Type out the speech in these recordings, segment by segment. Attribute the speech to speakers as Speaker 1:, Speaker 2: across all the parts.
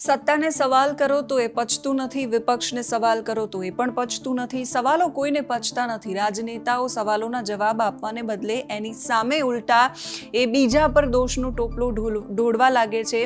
Speaker 1: સત્તાને સવાલ કરો તો એ પચતું નથી, વિપક્ષને સવાલ કરો તો એ પણ પચતું નથી. સવાલો કોઈને પચતા નથી. રાજનેતાઓ સવાલોના જવાબ આપવાને બદલે એની સામે ઉલટા એ બીજા પર દોષનો ટોપલો ઢોળવા લાગે છે.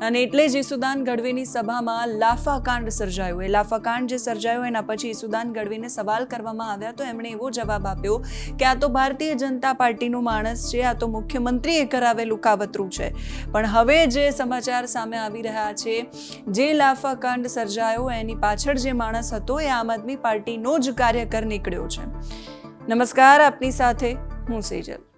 Speaker 1: અને એટલે જ ઈસુદાન ગઢવીની સભામાં લાફાકાંડ સર્જાયો. એ લાફાકાંડ જે સર્જાયો એના પછી ઈસુદાન ગઢવીને સવાલ કરવામાં આવ્યા તો એમણે એવો જવાબ આપ્યો કે આ તો ભારતીય જનતા પાર્ટીનું માણસ છે, આ તો મુખ્યમંત્રીએ કરાવેલું કાવતરું છે. પણ હવે જે સમાચાર સામે આવી રહ્યા છે જે લાફાકાંડ સર્જાયો, એની પાછળ જે માણસ હતો, એ આમ આદમી પાર્ટીનો જ કાર્યકર નીકળ્યો છે. નમસ્કાર, આપની સાથે હું સેજલ.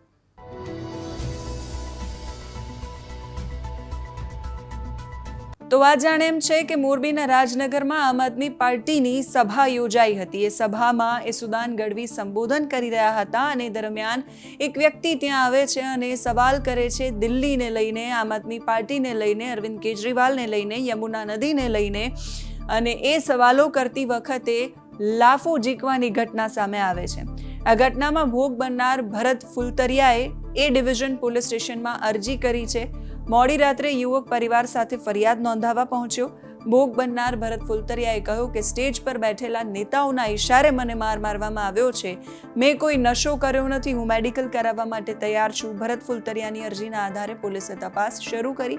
Speaker 1: તો વાત જાણે એમ છે કે મોરબીના રાજનગરમાં આમ આદમી પાર્ટીની સભા યોજાઈ હતી. એ સભામાં એ સુદાન ગઢવી સંબોધન કરી રહ્યા હતા અને દરમિયાન એક વ્યક્તિ ત્યાં આવે છે અને સવાલ કરે છે દિલ્હીને લઈને, આમ આદમી પાર્ટીને લઈને, અરવિંદ કેજરીવાલને લઈને, યમુના નદીને લઈને અને એ સવાલો કરતી વખતે લાફો જીકવાની ઘટના સામે આવે છે. આ ઘટનામાં ભોગ બનનાર ભરત ફુલતરિયાએ એ ડિવિઝન પોલીસ સ્ટેશનમાં અરજી કરી છે. મોડી રાત્રે યુવક પરિવાર સાથે ફરિયાદ નોંધાવવા પહોંચ્યો. ભોગ બનનાર ભરત ફુલતરિયાએ કહ્યું કે સ્ટેજ પર બેઠેલા નેતાઓના ઈશારે મને માર મારવામાં આવ્યો છે. મેં કોઈ નશો કર્યો નથી, હું મેડિકલ કરાવવા માટે તૈયાર છું. ભરત ફુલતરિયાની અરજીના આધારે પોલીસે તપાસ શરૂ કરી.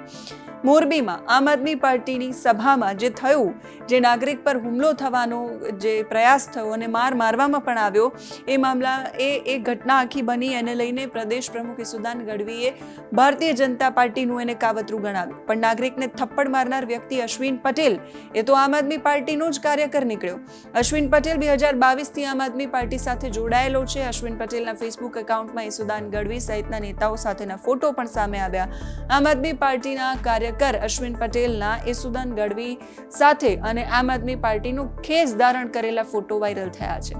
Speaker 1: મોરબીમાં આમ આદમી પાર્ટીની સભામાં જે થયું, જે નાગરિક પર હુમલો થવાનો જે પ્રયાસ થયો અને માર મારવામાં પણ આવ્યો, એ મામલા, એ એ ઘટના આખી બની એને લઈને પ્રદેશ પ્રમુખ ઈસુદાન ગઢવીએ ભારતીય જનતા પાર્ટીનું એને કાવતરું ગણાવ્યું. પણ નાગરિકને થપ્પડ મારનાર વ્યક્તિ અશ્વિન પટેલ એ તો આમ આદમી પાર્ટીનો જ કાર્યકર નીકળ્યો. અશ્વિન પટેલ બે હજાર બાવીસથી આમ આદમી પાર્ટી સાથે જોડાયેલો છે. અશ્વિન પટેલના ફેસબુક એકાઉન્ટમાં ઈસુદાન ગઢવી સહિતના નેતાઓ સાથેના ફોટો પણ સામે આવ્યા. આમ આદમી પાર્ટીના કાર્યકર અશ્વિન પટેલના ઈસુદાન ગઢવી સાથે અને આમ આદમી પાર્ટીનું ખેસ ધારણ કરેલા ફોટો વાયરલ થયા છે.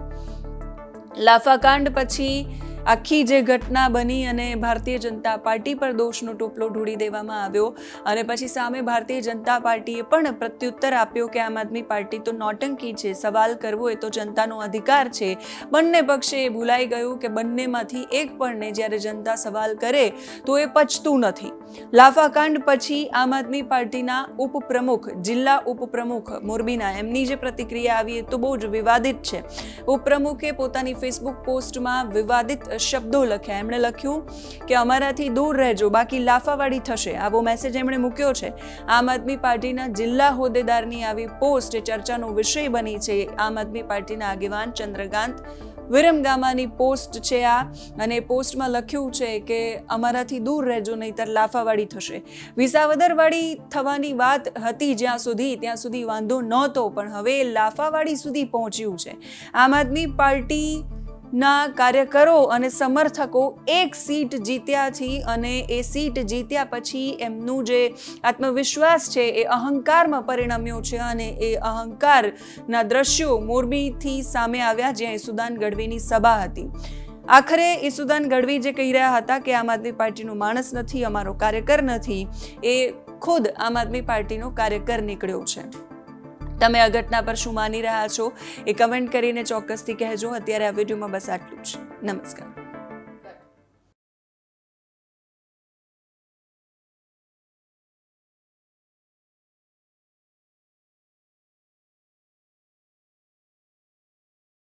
Speaker 1: લાફાકાંડ પછી આખી જે ઘટના બની અને ભારતીય જનતા પાર્ટી પર દોષનો ટોપલો ઢોળી દેવામાં આવ્યો અને પછી સામે ભારતીય જનતા પાર્ટીએ પણ પ્રત્યુત્તર આપ્યો કે આમ આદમી પાર્ટી તો નોટંકી છે, સવાલ કરવો એ તો જનતાનો અધિકાર છે. બંને પક્ષે એ ભૂલાઈ ગયું કે બંનેમાંથી એક પણને જ્યારે જનતા સવાલ કરે તો એ પચતું નથી. લાફાકાંડ પછી આમ આદમી પાર્ટીના ઉપપ્રમુખ, જિલ્લા ઉપપ્રમુખ મોરબીના એમની જે પ્રતિક્રિયા આવી તો બહુ જ વિવાદિત છે. ઉપપ્રમુખે પોતાની ફેસબુક પોસ્ટમાં વિવાદિત શબ્દો લખ્યા. એમણે લખ્યું કે અમારાથી દૂર રહેજો, બાકી લાફાવાળી થશે. આવો મેસેજ એમણે મૂક્યો છે. આમ આદમી પાર્ટીના જિલ્લા હોદ્દેદારની આવી પોસ્ટ ચર્ચાનો વિષય બની છે. આમ આદમી પાર્ટીના આગેવાન ચંદ્રકાંત વિરમગામાની પોસ્ટ છે આ, અને પોસ્ટમાં લખ્યું છે કે અમારાથી દૂર રહેજો, નહીતર લાફાવાળી થશે. વિસાવદરવાળી થવાની વાત હતી જ્યાં સુધી, ત્યાં સુધી વાંધો નહોતો, પણ હવે લાફાવાળી સુધી પહોંચ્યું છે. આમ આદમી પાર્ટી ના કાર્યકરો અને સમર્થકો એક સીટ જીત્યા છે અને એ સીટ જીત્યા પછી એમનું જે આત્મવિશ્વાસ છે એ અહંકારમાં પરિણમ્યો છે અને એ અહંકારના દ્રશ્યો મોરબીથી સામે આવ્યા જ્યાં ઈસુદાન ગઢવીની સભા હતી. આખરે ઈસુદાન ગઢવી જે કહી રહ્યા હતા કે આમ આદમી પાર્ટીનો માણસ નથી, અમારો કાર્યકર નથી, એ ખુદ આમ આદમી પાર્ટીનો કાર્યકર નીકળ્યો છે. તમે આ ઘટના પર શું માની રહ્યા છો એ કમેન્ટ કરીને ચોક્કસથી કહેજો. અત્યારે આ વિડીયોમાં બસ આટલું જ. નમસ્કાર.